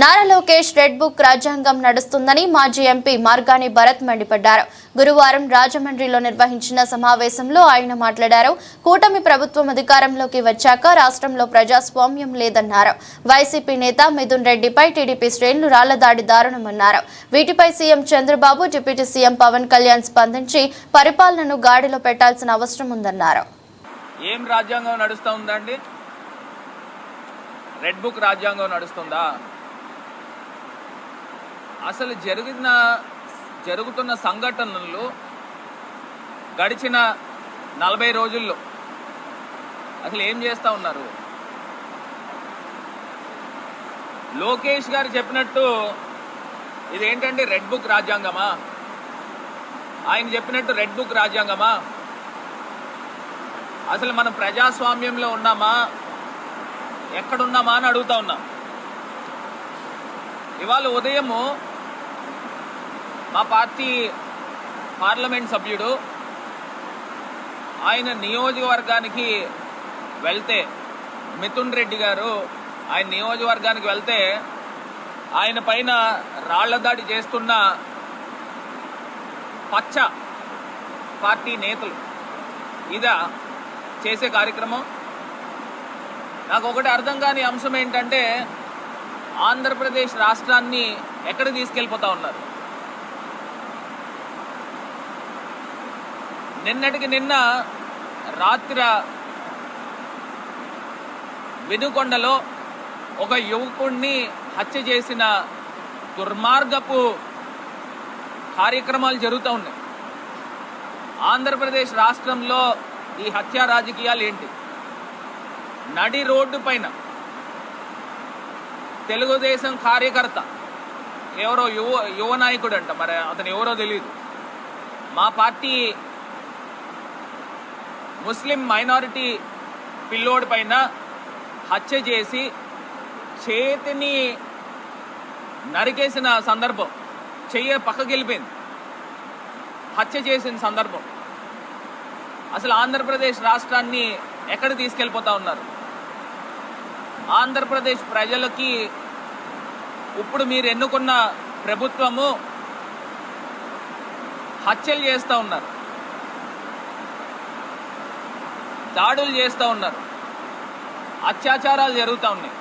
Nara Lokesh red book రాజ్యాంగం నడుస్తుందని మాజీ ఎంపీ మార్గాని భరత్ మండిపడ్డారు. గురువారం రాజమండ్రిలో నిర్వహించిన సమావేశంలో ఆయన మాట్లాడారు. కూటమి ప్రభుత్వం అధికారంలోకి వచ్చాక రాష్ట్రంలో ప్రజాస్వామ్యం లేదన్నారు. వైసీపీ నేత మిథున్ రెడ్డిపై టీడీపీ శ్రేణులు రాళ్ళదాడి దారుణమన్నారు. వీటిపై CM Chandrababu deputy CM Pawan Kalyan స్పందించి పరిపాలనను గాడిలో పెట్టాల్సిన అవసరం ఉందన్నారు. ఏం రాజ్యాంగం రెడ్ బుక్ రాజ్యాంగం నడుస్తుందా? అసలు జరిగిన జరుగుతున్న సంఘటనలు గడిచిన నలభై రోజుల్లో. అసలు ఏం చేస్తూ ఉన్నారు? లోకేష్ గారు చెప్పినట్టు ఇదేంటండి రెడ్ బుక్ రాజ్యాంగమా? ఆయన చెప్పినట్టు రెడ్ బుక్ రాజ్యాంగమా? అసలు మనం ప్రజాస్వామ్యంలో ఉన్నామా? ఎక్కడున్నామా అని అడుగుతా ఉన్నాం. ఇవాళ ఉదయము మా పార్టీ పార్లమెంట్ సభ్యుడు. ఆయన నియోజకవర్గానికి వెళ్తే మిథున్ రెడ్డి గారు ఆయన నియోజకవర్గానికి వెళ్తే ఆయన పైన రాళ్ళ దాడి చేస్తున్న పచ్చ పార్టీ నేతలు. ఇదా చేసే కార్యక్రమం. నాకు ఒకటి అర్థం కాని అంశం ఏంటంటే ఆంధ్రప్రదేశ్ రాష్ట్రాన్ని ఎక్కడ తీసుకెళ్ళిపోతా ఉన్నారు? నిన్నటికి నిన్న రాత్ర వెనుకొండలో ఒక యువకుణ్ణి హత్య చేసిన దుర్మార్గపు కార్యక్రమాలు జరుగుతూ ఉన్నాయి. ఆంధ్రప్రదేశ్ రాష్ట్రంలో ఈ హత్యా రాజకీయాలు ఏంటి? నడి రోడ్డు పైన తెలుగుదేశం కార్యకర్త ఎవరో యువ యువ నాయకుడు అంట మరి అతను ఎవరో తెలియదు మా పార్టీ ముస్లిం మైనారిటీ పిల్లోడి పైన హత్య చేసి చేతిని నరికేసిన సందర్భం చెయ్య పక్కకి వెళ్ళిపోయింది. హత్య చేసిన సందర్భం. అసలు ఆంధ్రప్రదేశ్ రాష్ట్రాన్ని ఎక్కడ తీసుకెళ్ళిపోతా ఉన్నారు? ఆంధ్రప్రదేశ్ ప్రజలకి ఇప్పుడు మీరు ఎన్నుకున్న ప్రభుత్వము హత్యలు చేస్తూ ఉన్నారు. దాడులు చేస్తూ ఉన్నారు. అత్యాచారాలు జరుగుతూ ఉన్నాయి.